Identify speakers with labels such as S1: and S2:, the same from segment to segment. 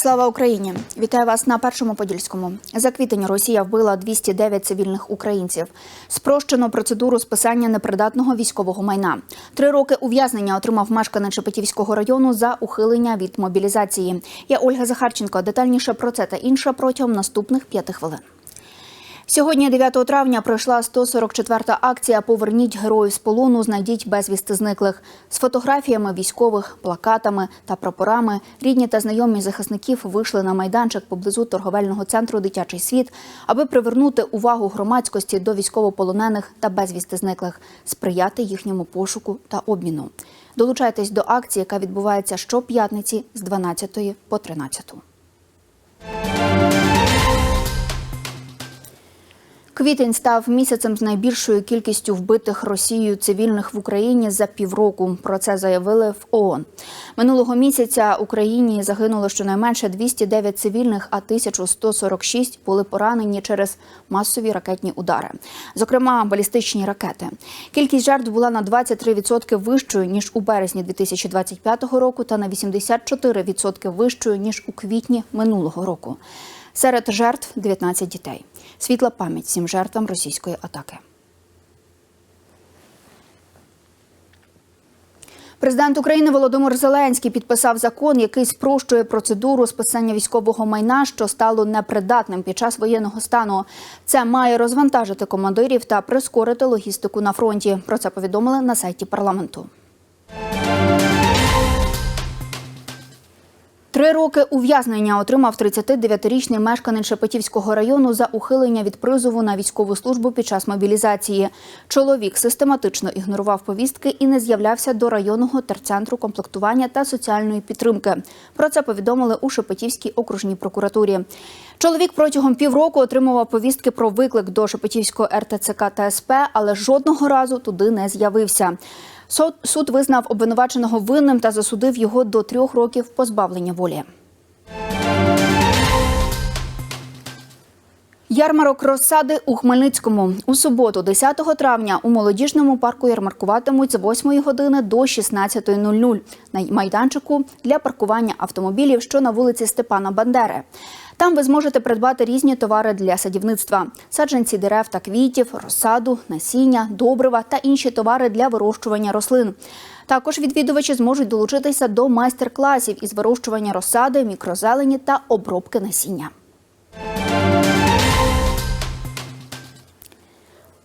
S1: Слава Україні! Вітаю вас на першому подільському. За квітень Росія вбила 209 цивільних українців. Спрощено процедуру списання непридатного військового майна. Три роки ув'язнення отримав мешканець Шепетівського району за ухилення від мобілізації. Я Ольга Захарченко. Детальніше про це та інше протягом наступних п'яти хвилин. Сьогодні, 9 травня, пройшла 144-та акція Поверніть героїв з полону, знайдіть безвісти зниклих з фотографіями військових, плакатами та прапорами. Рідні та знайомі захисників вийшли на майданчик поблизу торговельного центру Дитячий світ, аби привернути увагу громадськості до військовополонених та безвісти зниклих, сприяти їхньому пошуку та обміну. Долучайтесь до акції, яка відбувається щоп'ятниці з 12 по 13. Квітень став місяцем з найбільшою кількістю вбитих Росією цивільних в Україні за півроку. Про це заявили в ООН. Минулого місяця Україні загинуло щонайменше 209 цивільних, а 1146 були поранені через масові ракетні удари, зокрема балістичні ракети. Кількість жертв була на 23% вищою ніж у березні 2025 року, та на 84% вищою ніж у квітні минулого року. Серед жертв 19 дітей. Світла пам'ять всім жертвам російської атаки. Президент України Володимир Зеленський підписав закон, який спрощує процедуру списання військового майна, що стало непридатним під час воєнного стану. Це має розвантажити командирів та прискорити логістику на фронті. Про це повідомили на сайті парламенту. Три роки ув'язнення отримав 39-річний мешканець Шепетівського району за ухилення від призову на військову службу під час мобілізації. Чоловік систематично ігнорував повістки і не з'являвся до районного терцентру комплектування та соціальної підтримки. Про це повідомили у Шепетівській окружній прокуратурі. Чоловік протягом півроку отримував повістки про виклик до Шепетівського РТЦК та СП, але жодного разу туди не з'явився. Суд, визнав обвинуваченого винним та засудив його до трьох років позбавлення волі. Ярмарок розсади у Хмельницькому у суботу, 10 травня, у молодіжному парку ярмаркуватимуть з 8 години до 16.00 на майданчику для паркування автомобілів, що на вулиці Степана Бандери. Там ви зможете придбати різні товари для садівництва: саджанці дерев та квітів, розсаду, насіння, добрива та інші товари для вирощування рослин. Також відвідувачі зможуть долучитися до майстер-класів із вирощування розсади, мікрозелені та обробки насіння.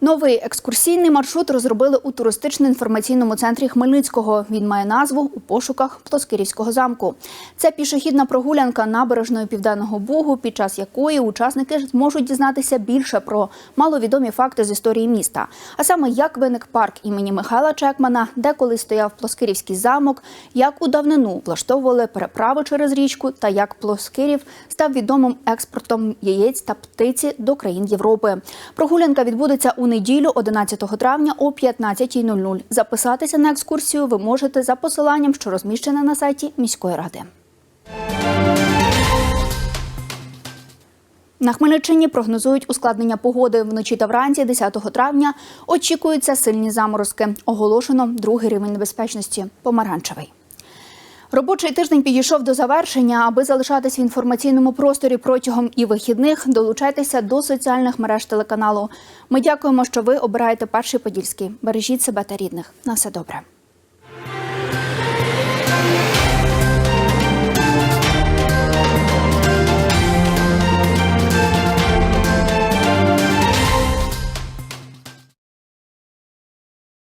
S1: Новий екскурсійний маршрут розробили у туристично-інформаційному центрі Хмельницького. Він має назву у пошуках Плоскирівського замку. Це пішохідна прогулянка набережною Південного Бугу, під час якої учасники зможуть дізнатися більше про маловідомі факти з історії міста. А саме як виник парк імені Михайла Чекмана, де колись стояв Плоскирівський замок, як у давнину влаштовували переправи через річку та як Плоскирів став відомим експортом яєць та птиці до країн Європи. Прогулянка відбудеться у неділю, 11 травня о 15.00. Записатися на екскурсію ви можете за посиланням, що розміщене на сайті міської ради. На Хмельниччині прогнозують ускладнення погоди. Вночі та вранці 10 травня очікуються сильні заморозки. Оголошено другий рівень небезпечності помаранчевий. Робочий тиждень підійшов до завершення. Аби залишатись в інформаційному просторі протягом і вихідних, долучайтеся до соціальних мереж телеканалу. Ми дякуємо, що ви обираєте перший подільський. Бережіть себе та рідних. На все добре.